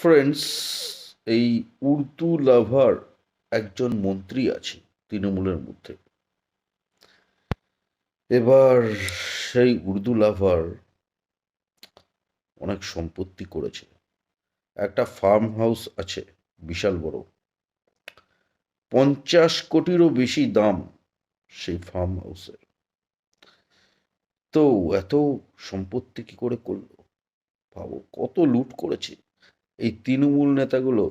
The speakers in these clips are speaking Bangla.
ফ্রেন্ডস এই উর্দু লাভার একজন মন্ত্রী আছে তৃণমূলের মধ্যে। এবার সেই উর্দু লাভার অনেক সম্পত্তি করেছে। একটা ফার্ম হাউস আছে, বিশাল বড়। পঞ্চাশ কোটিরও বেশি দাম সেই ফার্ম হাউসের তো এত সম্পত্তি কি করে করল? ভাবো কত লুট করেছে? এই তৃণমূল নেতাগুলো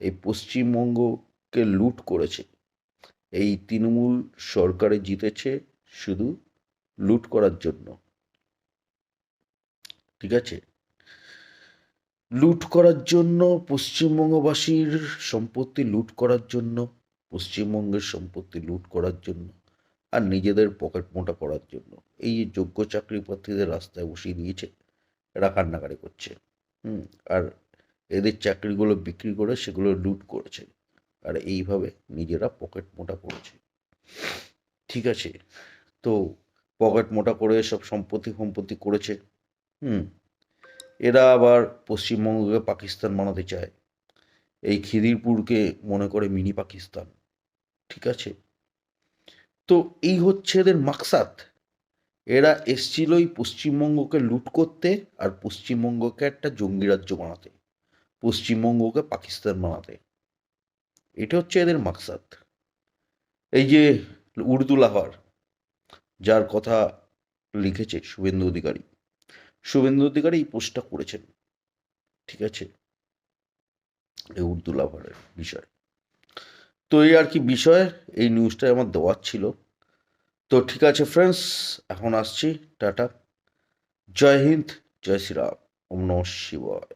এই পশ্চিমবঙ্গকে লুট করেছে। এই তৃণমূল সরকারে জিতেছে শুধু লুট করার জন্য। ঠিক আছে? লুট করার জন্য, পশ্চিমবঙ্গবাসীর সম্পত্তি লুট করার জন্য, পশ্চিমবঙ্গের সম্পত্তি লুট করার জন্য আর নিজেদের পকেট মোটা করার জন্য। এই যোগ্য চাকরি প্রার্থীদের রাস্তায় বসিয়ে দিয়েছে, এরা কান্নাকারি করছে। হুম, আর এদের চাকরিগুলো বিক্রি করে সেগুলো লুট করেছে। আর এইভাবে নিজেরা পকেট মোটা করেছে। ঠিক আছে? তো পকেট মোটা করে সব সম্পত্তি সম্পত্তি করেছে। হুম। এরা আবার পশ্চিমবঙ্গকে পাকিস্তান বানাতে চায়। এই খিদিরপুরকে মনে করে মিনি পাকিস্তান। ঠিক আছে? তো এই হচ্ছে এদের মাকসাদ। এরা এসছিল এই পশ্চিমবঙ্গকে লুট করতে আর পশ্চিমবঙ্গকে একটা জঙ্গি রাজ্য বানাতে। পশ্চিমবঙ্গকে পাকিস্তান বানাতে। এটা হচ্ছে এদের মাকসাদ। এই যে উর্দু লাহার, যার কথা লিখেছে শুভেন্দু অধিকারী। শুভেন্দু অধিকারী এই পোস্টটা করেছেন, ঠিক আছে? এই উর্দু লাভারের বিষয়। তো এই আর কি বিষয়, এই নিউজটাই আমার দেওয়ার ছিল। তো ঠিক আছে ফ্রেন্ডস এখন আসছি, টাটা। জয় হিন্দ, জয় শ্রীরাম, ওম নমঃ শিবায়।